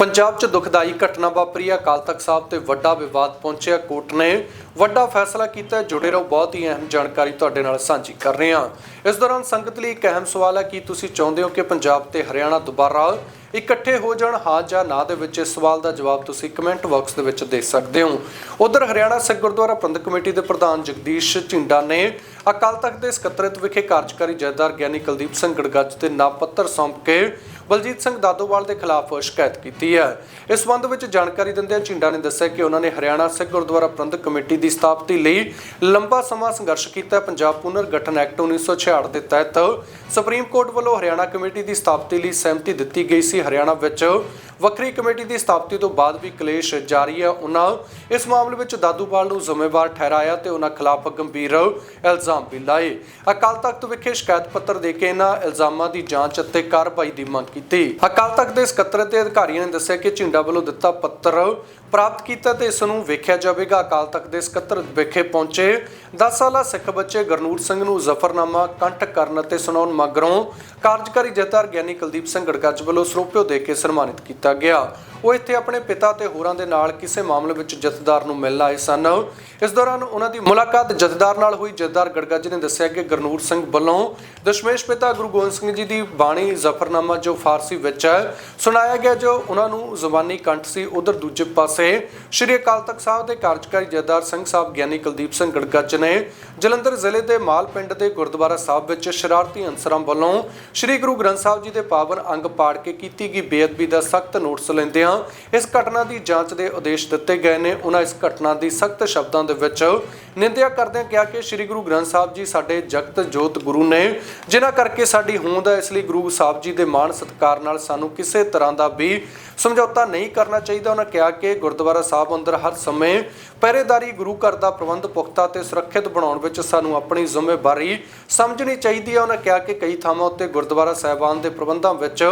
ਪੰਜਾਬ 'ਚ ਦੁਖਦਾਈ ਘਟਨਾ ਵਾਪਰੀ। ਹੈ ਅਕਾਲ ਤਖਤ ਸਾਹਿਬ ਤੇ ਵੱਡਾ ਵਿਵਾਦ ਪਹੁੰਚਿਆ। ਕੋਰਟ ਨੇ ਵੱਡਾ ਫੈਸਲਾ ਕੀਤਾ। ਜੁੜੇ ਰਹੋ ਬਹੁਤ ਹੀ ਅਹਿਮ ਜਾਣਕਾਰੀ ਤੁਹਾਡੇ ਨਾਲ ਸਾਂਝੀ ਕਰ ਰਹੇ ਹਾਂ। ਇਸ ਦੌਰਾਨ ਸੰਗਤ ਲਈ ਇੱਕ ਅਹਿਮ ਸਵਾਲ ਹੈ, ਕਿ ਤੁਸੀਂ ਚਾਹੁੰਦੇ ਹੋ ਕਿ ਪੰਜਾਬ ਤੇ ਹਰਿਆਣਾ ਦੁਬਾਰਾ ਇਕੱਠੇ ਹੋ ਜਾਣ? ਹਾਂ ਜਾਂ ਨਾ ਦੇ ਵਿੱਚ ਇਸ ਸਵਾਲ ਦਾ ਜਵਾਬ ਤੁਸੀਂ ਕਮੈਂਟ ਬਾਕਸ ਦੇ ਵਿੱਚ ਦੇ ਸਕਦੇ ਹੋ। ਉਧਰ ਹਰਿਆਣਾ ਸਿੱਖ ਗੁਰਦੁਆਰਾ ਪ੍ਰਬੰਧਕ ਕਮੇਟੀ ਦੇ ਪ੍ਰਧਾਨ ਜਗਦੀਸ਼ ਝਿੰਡਾ ਨੇ ਅਕਾਲ ਤਖਤ ਦੇ ਸਕੱਤਰੇਤ ਵਿਖੇ ਕਾਰਜਕਾਰੀ ਜਥੇਦਾਰ ਗਿਆਨੀ ਕੁਲਦੀਪ ਸਿੰਘ ਗੜਗੱਜ ਤੇ ਨਾਮ ਪੱਤਰ ਸੌਂਪ ਕੇ ਬਲਜੀਤ ਸਿੰਘ ਦਾਦੋਵਾਲ ਦੇ ਖਿਲਾਫ ਸ਼ਿਕਾਇਤ ਕੀਤੀ ਹੈ। ਇਸ ਸੰਬੰਧ ਵਿੱਚ ਜਾਣਕਾਰੀ ਦਿੰਦਿਆਂ ਝਿੰਡਾ ਨੇ ਦੱਸਿਆ ਕਿ ਉਹਨਾਂ ਨੇ ਹਰਿਆਣਾ ਸਿੱਖ ਗੁਰਦੁਆਰਾ ਪ੍ਰਬੰਧਕ ਕਮੇਟੀ ਦੀ ਸਥਾਪਤੀ ਲਈ ਲੰਬਾ ਸਮਾਂ ਸੰਘਰਸ਼ ਕੀਤਾ ਹੈ। ਪੰਜਾਬ ਪੁਨਰ ਗਠਨ ਐਕਟ 1966 ਦੇ ਤਹਿਤ ਸੁਪਰੀਮ ਕੋਰਟ ਵੱਲੋਂ ਹਰਿਆਣਾ ਕਮੇਟੀ ਦੀ ਸਥਾਪਤੀ ਲਈ ਸਹਿਮਤੀ ਦਿੱਤੀ ਗਈ ਸੀ। ਹਰਿਆਣਾ ਵਿੱਚ ਵੱਖਰੀ ਕਮੇਟੀ ਦੀ ਸਥਾਪਤੀ ਤੋਂ ਬਾਅਦ ਵੀ ਕਲੇਸ਼ ਜਾਰੀ ਹੈ। ਉਹਨਾਂ ਇਸ ਮਾਮਲੇ ਵਿੱਚ ਦਾਦੂਵਾਲ ਨੂੰ ਜ਼ਿੰਮੇਵਾਰ ਠਹਿਰਾਇਆ ਤੇ ਉਹਨਾਂ ਖਿਲਾਫ ਗੰਭੀਰ ਇਲਜ਼ਾਮ ਵੀ ਲਾਏ। ਅਕਾਲ ਤਖਤ ਵਿਖੇ ਸ਼ਿਕਾਇਤ ਪੱਤਰ ਦੇ ਕੇ ਇਹਨਾਂ ਇਲਜ਼ਾਮਾਂ ਦੀ ਜਾਂਚ ਅਤੇ ਕਾਰਵਾਈ ਦੀ ਮੰਗ ਕੀਤੀ। ਅਕਾਲ ਤਖਤ ਦੇ ਸਕੱਤਰ ਤੇ ਅਧਿਕਾਰੀਆਂ ਨੇ ਦੱਸਿਆ ਕਿ ਝਿੰਡਾ ਵੱਲੋਂ ਦਿੱਤਾ ਪੱਤਰ ਪ੍ਰਾਪਤ ਕੀਤਾ ਤੇ ਇਸ ਨੂੰ ਵੇਖਿਆ ਜਾਵੇਗਾ। ਅਕਾਲ ਤਖਤ ਦੇ ਸਕੱਤਰ ਵਿਖੇ ਪਹੁੰਚੇ 10 ਸਾਲਾ ਸਿੱਖ ਬੱਚੇ ਗਰਨੂਰ ਸਿੰਘ ਨੂੰ ਜ਼ਫਰਨਾਮਾ ਕੰਠ ਕਰਨ ਅਤੇ ਸੁਣਾਉਣ ਮਗਰੋਂ ਕਾਰਜਕਾਰੀ ਜਥੇਦਾਰ ਗਿਆਨੀ ਕੁਲਦੀਪ ਸਿੰਘ ਗੜਗੱਜ ਵੱਲੋਂ ਸਰੋਪਿਓ ਦੇ ਕੇ ਸਨਮਾਨਿਤ ਕੀਤਾ ਗਿਆ। ਉਹ ਇੱਥੇ ਆਪਣੇ ਪਿਤਾ ਤੇ ਹੋਰਾਂ ਦੇ ਨਾਲ ਕਿਸੇ ਮਾਮਲੇ ਵਿੱਚ ਜਥੇਦਾਰ ਨੂੰ ਮਿਲਣ ਆਏ ਸਨ। ਇਸ ਦੌਰਾਨ ਉਹਨਾਂ ਦੀ ਮੁਲਾਕਾਤ ਜਥੇਦਾਰ ਨਾਲ ਹੋਈ। ਜਥੇਦਾਰ ਗੜਗੱਜ ਨੇ ਦੱਸਿਆ ਕਿ ਗਰਨੂਰ ਸਿੰਘ ਵੱਲੋਂ ਦਸ਼ਮੇਸ਼ ਪਿਤਾ ਗੁਰੂ ਗੋਬਿੰਦ ਸਿੰਘ ਜੀ ਦੀ ਬਾਣੀ ਜ਼ਫਰਨਾਮਾ ਜੋ ਫਾਰਸੀ ਵਿੱਚ ਹੈ, ਸੁਣਾਇਆ ਗਿਆ ਜੋ ਉਹਨਾਂ ਨੂੰ ਜ਼ੁਬਾਨੀ ਕੰਠ ਸੀ, ਉਧਰ ਦੂਜੇ ਪਾਸੇ ਸ਼੍ਰੀ ਅਕਾਲ ਤਖਤ ਸਾਹਿਬ ਦੇ ਕਾਰਜਕਾਰੀ ਜਥੇਦਾਰ ਸਿੰਘ ਸਾਹਿਬ ਗਿਆਨੀ ਕੁਲਦੀਪ ਸਿੰਘ ਗੜਗੱਜ ਨੇ ਜਲੰਧਰ ਜ਼ਿਲ੍ਹੇ ਦੇ ਮਾਲ ਪਿੰਡ ਦੇ ਗੁਰਦੁਆਰਾ ਸਾਹਿਬ ਵਿੱਚ ਸ਼ਰਾਰਤੀ ਅਨਸਰਾਂ ਵੱਲੋਂ ਸ਼੍ਰੀ ਗੁਰੂ ਗ੍ਰੰਥ ਸਾਹਿਬ ਜੀ ਦੇ ਪਾਵਨ ਅੰਗ ਪਾੜ ਕੇ ਕੀਤੀ ਗਈ ਬੇਅਦਬੀ ਦਾ ਸਖਤ ਨੋਟਿਸ ਲੈਂਦਿਆਂ ਇਸ ਘਟਨਾ ਦੀ ਜਾਂਚ ਦੇ ਆਦੇਸ਼ ਦਿੱਤੇ ਗਏ ਨੇ। ਉਹਨਾਂ ਇਸ ਘਟਨਾ ਦੀ ਸਖਤ ਸ਼ਬਦਾਂ ਦੇ ਵਿੱਚ ਨਿੰਦਿਆ ਕਰਦਿਆਂ ਕਿਹਾ ਕਿ ਸ਼੍ਰੀ ਗੁਰੂ ਗ੍ਰੰਥ ਸਾਹਿਬ ਜੀ ਸਾਡੇ ਜਗਤ ਜੋਤ ਗੁਰੂ ਨੇ, ਜਿਨ੍ਹਾਂ ਕਰਕੇ ਸਾਡੀ ਹੋਂਦ ਹੈ, ਇਸ ਲਈ ਗੁਰੂ ਸਾਹਿਬ ਜੀ ਦੇ ਮਾਣ ਸਤਿਕਾਰ ਨਾਲ ਸਾਨੂੰ ਕਿਸੇ ਤਰ੍ਹਾਂ ਦਾ ਵੀ ਸਮਝੌਤਾ ਨਹੀਂ ਕਰਨਾ ਚਾਹੀਦਾ। ਉਹਨਾਂ ਕਿਹਾ ਕਿ ਗੁਰਦੁਆਰਾ ਸਾਹਿਬ ਅੰਦਰ ਹਰ ਸਮੇਂ ਪਹਿਰੇਦਾਰੀ, ਗੁਰੂ ਘਰ ਦਾ ਪ੍ਰਬੰਧ ਪੁਖਤਾ ਤੇ ਸੁਰੱਖਿਅਤ ਬਣਾਉਣ ਵਿੱਚ ਸਾਨੂੰ ਆਪਣੀ ਜ਼ਿੰਮੇਵਾਰੀ ਸਮਝਣੀ ਚਾਹੀਦੀ ਹੈ। ਉਹਨਾਂ ਕਿਹਾ ਕਿ ਕਈ ਥਾਵਾਂ ਉੱਤੇ ਗੁਰਦੁਆਰਾ ਸਾਹਿਬਾਨ ਦੇ ਪ੍ਰਬੰਧਾਂ ਵਿੱਚ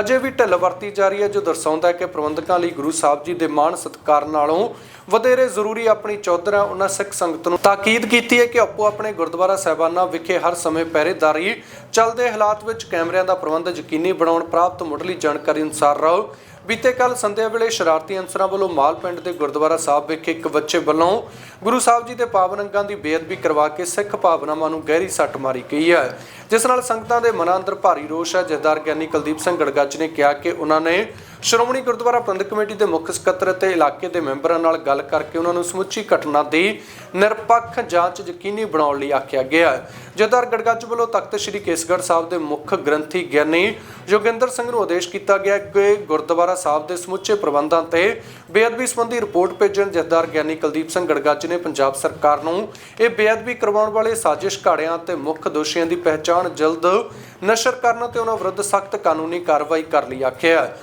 ਅਜੇ ਵੀ ਢਿੱਲ ਵਰਤੀ ਜਾ ਰਹੀ ਹੈ, ਜੋ ਦਰਸਾਉਂਦਾ ਹੈ ਕਿ ਪ੍ਰਬੰਧਕਾਂ ਲਈ ਗੁਰੂ ਸਾਹਿਬ ਜੀ ਦੇ ਮਾਣ ਸਤਿਕਾਰ ਨਾਲੋਂ ਵਧੇਰੇ ਜ਼ਰੂਰੀ ਆਪਣੀ ਚੌਧਰਾ ਉਹਨਾਂ ਸਿੱਖ ਸੰਗਤ ਨੂੰ ਤਾਕੀਦ ਕੀਤੀ ਹੈ ਕਿ ਆਪੋ ਆਪਣੇ ਗੁਰਦੁਆਰਾ ਸਾਹਿਬਾਨਾਂ ਵਿਖੇ ਹਰ ਸਮੇਂ ਪਹਿਰੇਦਾਰੀ ਚੱਲਦੇ ਹਾਲਾਤ ਵਿੱਚ ਕੈਮਰਿਆਂ ਦਾ ਪ੍ਰਬੰਧ ਯਕੀਨੀ ਬਣਾਉਣ ਪ੍ਰਾਪਤ ਮੁੱਢਲੀ ਜਾਣਕਾਰੀ ਅਨੁਸਾਰ ਰਹੋ। ਬੀਤੇ ਕੱਲ ਸੰਧਿਆ ਵੇਲੇ ਸ਼ਰਾਰਤੀ ਅਨਸਰਾਂ ਵੱਲੋਂ ਮਾਲ ਪਿੰਡ ਦੇ ਗੁਰਦੁਆਰਾ ਸਾਹਿਬ ਵਿਖੇ ਇੱਕ ਬੱਚੇ ਵੱਲੋਂ ਗੁਰੂ ਸਾਹਿਬ ਜੀ ਦੇ ਪਾਵਨ ਅੰਗਾਂ ਦੀ ਬੇਅਦਬੀ ਕਰਵਾ ਕੇ ਸਿੱਖ ਭਾਵਨਾਵਾਂ ਨੂੰ ਗਹਿਰੀ ਸੱਟ ਮਾਰੀ ਗਈ ਹੈ। ਜਿਸ ਨਾਲ ਸੰਗਤਾਂ ਦੇ ਮਨਾਂ ਅੰਦਰ ਭਾਰੀ ਰੋਸ਼ ਹੈ। ਜਥੇਦਾਰ ਗਿਆਨੀ ਕੁਲਦੀਪ ਸਿੰਘ ਗੜਗੱਜ ਨੇ ਕਿਹਾ ਕਿ ਉਹਨਾਂ ਨੇ ਸ਼੍ਰੋਮਣੀ ਗੁਰਦੁਆਰਾ ਪ੍ਰਬੰਧਕ ਕਮੇਟੀ ਦੇ ਮੁੱਖ ਸਕੱਤਰ ਅਤੇ ਇਲਾਕੇ ਦੇ ਮੈਂਬਰਾਂ ਨਾਲ ਗੱਲ ਕਰਕੇ ਉਹਨਾਂ ਨੂੰ ਸਮੁੱਚੀ ਘਟਨਾ ਦੀ ਨਿਰਪੱਖ ਜਾਂਚ ਯਕੀਨੀ ਬਣਾਉਣ ਲਈ ਆਖਿਆ ਗਿਆ ਜਥੇਦਾਰ ਗੜਗੱਜ ਵੱਲੋਂ ਤਖਤ ਸ੍ਰੀ ਕੇਸਗੜ੍ਹ ਸਾਹਿਬ ਦੇ ਮੁੱਖ ਗ੍ਰੰਥੀ ਗਿਆਨੀ ਜੋਗਿੰਦਰ ਸਿੰਘ ਨੂੰ ਆਦੇਸ਼ ਕੀਤਾ ਗਿਆ ਕਿ ਗੁਰਦੁਆਰਾ ਸਾਹਿਬ ਦੇ ਸਮੁੱਚੇ ਪ੍ਰਬੰਧਾਂ ਤੇ ਬੇਅਦਬੀ ਸੰਬੰਧੀ ਰਿਪੋਰਟ ਭੇਜਣ ਜਥੇਦਾਰ ਗਿਆਨੀ ਕੁਲਦੀਪ ਸਿੰਘ ਗੜਗੱਜ ਨੇ ਪੰਜਾਬ ਸਰਕਾਰ ਨੂੰ ਇਹ ਬੇਅਦਬੀ ਕਰਵਾਉਣ ਵਾਲੇ ਸਾਜ਼ਿਸ਼ ਘਾੜਿਆਂ ਤੇ ਮੁੱਖ ਦੋਸ਼ੀਆਂ ਦੀ ਪਹਿਚਾਣ ਜਲਦ ਨਸ਼ਰ ਕਰਨ ਤੇ ਉਹਨਾਂ ਵਿਰੁੱਧ ਸਖਤ ਕਾਨੂੰਨੀ ਕਾਰਵਾਈ ਕਰਨ ਲਈ ਆਖਿਆ ਹੈ।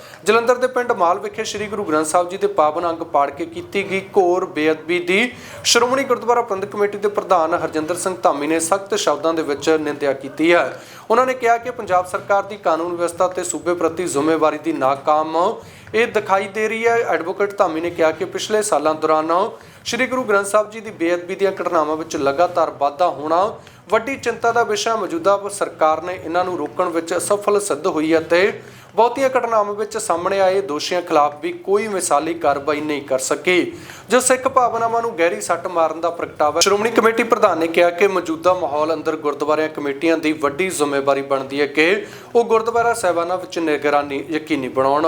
ਜਲੰਧਰ ਦੇ ਪਿੰਡ ਮਾਲ ਵਿਖੇ ਸ੍ਰੀ ਗੁਰੂ ਗ੍ਰੰਥ ਸਾਹਿਬ ਜੀ ਦੇ ਪਾਵਨ ਅੰਗ ਪਾੜ ਕੇ ਕੀਤੀ ਗਈ ਘੋਰ ਬੇਅਦਬੀ ਦੀ ਸ਼੍ਰੋਮਣੀ ਗੁਰਦੁਆਰਾ ਪ੍ਰਬੰਧਕ ਕਮੇਟੀ ਦੇ ਪ੍ਰਧਾਨ ਹਰਜਿੰਦਰ ਸਿੰਘ ਧਾਮੀ ਨੇ ਸਖਤ ਸ਼ਬਦਾਂ ਦੇ ਵਿੱਚ ਨਿੰਦਿਆ ਕੀਤੀ ਹੈ। ਉਹਨਾਂ ਨੇ ਕਿਹਾ ਕਿ ਪੰਜਾਬ ਸਰਕਾਰ ਦੀ ਕਾਨੂੰਨ ਵਿਵਸਥਾ ਤੇ ਸੂਬੇ ਪ੍ਰਤੀ ਜ਼ਿੰਮੇਵਾਰੀ ਦੀ ਨਾਕਾਮ ਇਹ ਦਿਖਾਈ ਦੇ ਰਹੀ ਹੈ। ਐਡਵੋਕੇਟ ਧਾਮੀ ਨੇ ਕਿਹਾ ਕਿ ਪਿਛਲੇ ਸਾਲਾਂ ਦੌਰਾਨ ਸ੍ਰੀ ਗੁਰੂ ਗ੍ਰੰਥ ਸਾਹਿਬ ਜੀ ਦੀ ਬੇਅਦਬੀ ਦੀਆਂ ਘਟਨਾਵਾਂ ਵਿੱਚ ਲਗਾਤਾਰ ਵਾਧਾ ਹੋਣਾ ਵੱਡੀ ਚਿੰਤਾ ਦਾ ਵਿਸ਼ਾ ਮੌਜੂਦਾ ਸਰਕਾਰ ਨੇ ਇਹਨਾਂ ਨੂੰ ਰੋਕਣ ਵਿੱਚ ਅਸਫਲ ਸਿੱਧ ਹੋਈ ਹੈ ਤੇ ਬਹੁਤੀਆਂ ਘਟਨਾਵਾਂ ਵਿੱਚ ਸਾਹਮਣੇ ਆਏ ਦੋਸ਼ੀਆਂ ਖਿਲਾਫ ਵੀ ਕੋਈ ਮਿਸਾਲੀ ਕਾਰਵਾਈ ਨਹੀਂ ਕਰ ਸਕੀ। ਜੋ ਸਿੱਖ ਭਾਵਨਾਵਾਂ ਨੂੰ ਗਹਿਰੀ ਸੱਟ ਮਾਰਨ ਦਾ ਪ੍ਰਗਟਾਵਾ ਸ਼੍ਰੋਮਣੀ ਕਮੇਟੀ ਪ੍ਰਧਾਨ ਨੇ ਕਿਹਾ ਕਿ ਮੌਜੂਦਾ ਮਾਹੌਲ ਅੰਦਰ ਗੁਰਦੁਆਰਿਆਂ ਕਮੇਟੀਆਂ ਦੀ ਵੱਡੀ ਜ਼ਿੰਮੇਵਾਰੀ ਬਣਦੀ ਹੈ ਕਿ ਉਹ ਗੁਰਦੁਆਰਾ ਸਾਹਿਬਾਨਾਂ ਵਿੱਚ ਨਿਗਰਾਨੀ ਯਕੀਨੀ ਬਣਾਉਣ।